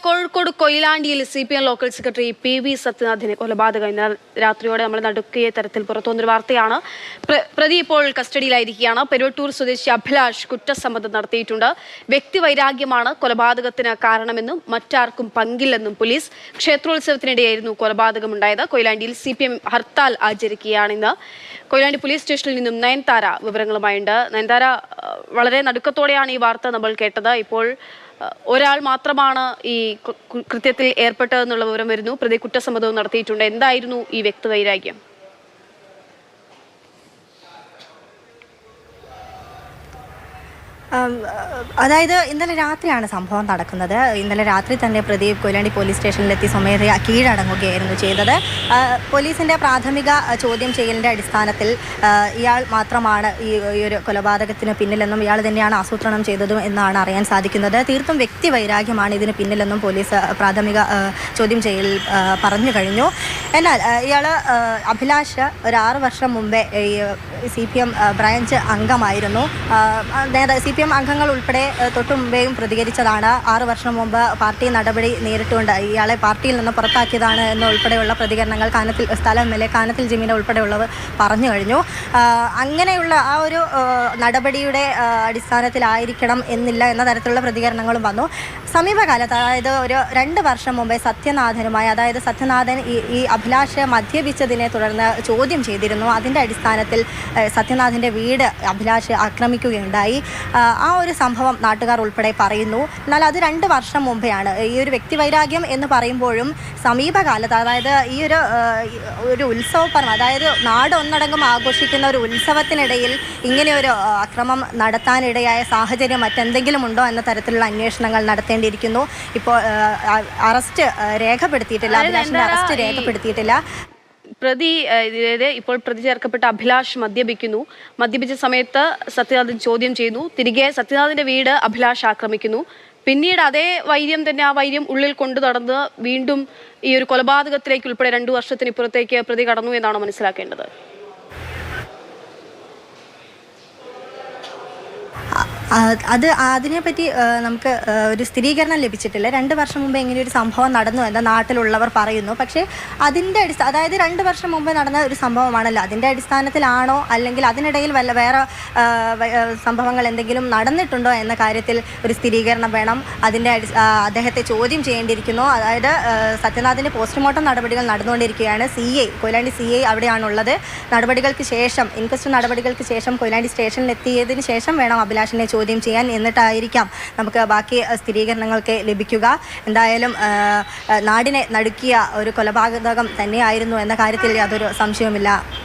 Kozhikode കൊയിലാണ്ടിയിൽ C P M local secretary P V സത്യനാഥിനെ കൊലപാതകം ഇന്ന് രാത്രിയോടെ നമ്മൾ നടുക്കിയ തരത്തിൽ പുറത്തുവന്നൊരു വാർത്തയാണ്. പ്രതി ഇപ്പോൾ കസ്റ്റഡിയിലായിരിക്കുകയാണ്. പെരുവട്ടൂർ സ്വദേശി അഭിലാഷ് കുറ്റസമ്മതം നടത്തിയിട്ടുണ്ട്. വ്യക്തിവൈരാഗ്യമാണ് കൊലപാതകത്തിന് കാരണമെന്നും മറ്റാർക്കും പങ്കില്ലെന്നും പോലീസ് ക്ഷേത്രോത്സവത്തിനിടെയായിരുന്നു കൊലപാതകമുണ്ടായത്. കൊയിലാണ്ടിയിൽ സി പി എം ഹർത്താൽ ആചരിക്കുകയാണിന്ന് കൊയിലാണ്ടി പോലീസ് സ്റ്റേഷനിൽ നിന്നും നയൻതാര വിവരങ്ങളുമായുണ്ട്. നയൻതാര വളരെ നടുക്കത്തോടെയാണ് ഈ വാർത്ത നമ്മൾ കേട്ടത്. ഇപ്പോൾ ഒരാൾ മാത്രമാണ് ഈ കൃത്യത്തിൽ ഏർപ്പെട്ടതെന്നുള്ള വിവരം വരുന്നു. പ്രതി കുറ്റസമ്മതവും നടത്തിയിട്ടുണ്ട്. എന്തായിരുന്നു ഈ വ്യക്തിവൈരാഗ്യം? അതായത് ഇന്നലെ രാത്രിയാണ് സംഭവം നടക്കുന്നത്. ഇന്നലെ രാത്രി തന്നെ പ്രദീപ് കൊയിലാണ്ടി പോലീസ് സ്റ്റേഷനിലെത്തി സ്വമേധയാ കീഴടങ്ങുകയായിരുന്നു ചെയ്തത്. പോലീസിന്റെ പ്രാഥമിക ചോദ്യം ചെയ്യലിന്റെ അടിസ്ഥാനത്തിൽ ഇയാൾ മാത്രമാണ് ഈ ഒരു കൊലപാതകത്തിന് പിന്നിലെന്നും ഇയാൾ തന്നെയാണ് ആസൂത്രണം ചെയ്തതും എന്നാണ് അറിയാൻ സാധിക്കുന്നത്. തീർത്തും വ്യക്തി വൈരാഗ്യമാണ് ഇതിന് പിന്നിലെന്നും പോലീസ് പ്രാഥമിക ചോദ്യം ചെയ്യൽ പറഞ്ഞു കഴിഞ്ഞു. എന്നാൽ ഇയാൾ അഭിലാഷ് ഒരു ആറ് വർഷം മുമ്പേ സി പി എം ബ്രാഞ്ച് അംഗമായിരുന്നു. സി പി എം അംഗങ്ങൾ ഉൾപ്പെടെ തൊട്ടു മുമ്പേയും പ്രതികരിച്ചതാണ്. ആറു വർഷം മുമ്പ് പാർട്ടി നടപടി നേരിട്ടുകൊണ്ട് ഇയാളെ പാർട്ടിയിൽ നിന്ന് പുറത്താക്കിയതാണ് എന്നുൾപ്പെടെയുള്ള പ്രതികരണങ്ങൾ കാനത്തിൽ സ്ഥലം എം എൽ എ കാനത്തിൽ ജിമീനെ ഉൾപ്പെടെയുള്ളവർ പറഞ്ഞു കഴിഞ്ഞു. അങ്ങനെയുള്ള ആ ഒരു നടപടിയുടെ അടിസ്ഥാനത്തിലായിരിക്കണം എന്നില്ല എന്ന തരത്തിലുള്ള പ്രതികരണങ്ങളും വന്നു. സമീപകാലത്ത് അതായത് ഒരു രണ്ട് വർഷം മുമ്പേ സത്യനാഥനുമായി അതായത് സത്യനാഥൻ ഈ ഈ അഭിലാഷ് മദ്യപിച്ചതിനെ തുടർന്ന് ചോദ്യം ചെയ്തിരുന്നു. അതിന്റെ അടിസ്ഥാനത്തിൽ സത്യനാഥന്റെ വീട് അഭിലാഷ് ആക്രമിക്കുകയുണ്ടായി. ആ, ഒരു സംഭവം നാട്ടുകാർ ഉൾപ്പെടെ പറയുന്നു. എന്നാൽ അത് രണ്ട് വർഷം മുമ്പെയാണ്. ഈ ഒരു വ്യക്തിവൈരാഗ്യം എന്ന് പറയുമ്പോഴും സമീപകാലത്ത് അതായത് ഈ ഒരു ഒരു ഉത്സവപ്പറം അതായത് നാട് ഒന്നടങ്കം ആഘോഷിക്കുന്ന ഒരു ഉത്സവത്തിനിടയിൽ ഇങ്ങനെ ഒരു അക്രമം നടത്താനിടയായ സാഹചര്യം മറ്റെന്തെങ്കിലും ഉണ്ടോ എന്ന തരത്തിലുള്ള അന്വേഷണങ്ങൾ നടത്തേണ്ടിയിരിക്കുന്നു ഇപ്പോൾ അറസ്റ്റ് രേഖപ്പെടുത്തിയിട്ടില്ല. അഭിലാഷിന്റെ അറസ്റ്റ് രേഖപ്പെടുത്തിയിട്ടില്ല. പ്രതി ഇപ്പോൾ പ്രതി ചേർക്കപ്പെട്ട അഭിലാഷ് മദ്യപിക്കുന്നു. മദ്യപിച്ച സമയത്ത് സത്യനാഥൻ ചോദ്യം ചെയ്യുന്നു തിരികെ സത്യനാഥിന്റെ വീട് അഭിലാഷ് ആക്രമിക്കുന്നു. പിന്നീട് അതേ വൈര്യം തന്നെ ആ വൈര്യം ഉള്ളിൽ കൊണ്ടു നടന്ന് വീണ്ടും ഈ ഒരു കൊലപാതകത്തിലേക്ക് ഉൾപ്പെടെ രണ്ടു വർഷത്തിന് ഇപ്പുറത്തേക്ക് പ്രതി കടന്നു എന്നാണ് മനസ്സിലാക്കേണ്ടത്? അത് അതിനെപ്പറ്റി പറ്റി നമുക്ക് ഒരു സ്ഥിരീകരണം ലഭിച്ചിട്ടില്ല. രണ്ട് വർഷം മുമ്പ് ഇങ്ങനെ ഒരു സംഭവം നടന്നു എന്ന് നാട്ടിലുള്ളവർ പറയുന്നു. പക്ഷേ അതിന്റെ അടിസ്ഥാന അതായത് രണ്ട് വർഷം മുമ്പ് നടന്ന ഒരു സംഭവമാണല്ലോ. അതിന്റെ അടിസ്ഥാനത്തിലാണോ അല്ലെങ്കിൽ അതിനിടയിൽ വല്ല വേറെ സംഭവങ്ങൾ എന്തെങ്കിലും നടന്നിട്ടുണ്ടോ എന്ന കാര്യത്തിൽ ഒരു സ്ഥിരീകരണം വേണം. അതിന്റെ അദ്ദേഹത്തെ ചോദ്യം ചെയ്യേണ്ടിയിരിക്കുന്നു. അതായത് സത്യനാഥിന്റെ പോസ്റ്റ്മോർട്ടം നടപടികൾ നടന്നുകൊണ്ടിരിക്കുകയാണ്. C I Koyilandy C I അവിടെയാണുള്ളത്. നടപടികൾക്ക് ശേഷം ഇൻക്വസ്റ്റ് നടപടികൾക്ക് ശേഷം കൊയിലാണ്ടി സ്റ്റേഷനിൽ എത്തിയതിന് ശേഷം വേണം അഭിലാഷിനെ ചോദ്യം ചെയ്യാൻ എന്നിട്ടായിരിക്കാം നമുക്ക് ബാക്കി സ്ഥിരീകരണങ്ങൾക്ക് ലഭിക്കുക. എന്തായാലും നാടിനെ നടുക്കിയ ഒരു കൊലപാതകം തന്നെയായിരുന്നു എന്ന കാര്യത്തിൽ യാതൊരു സംശയവുമില്ല.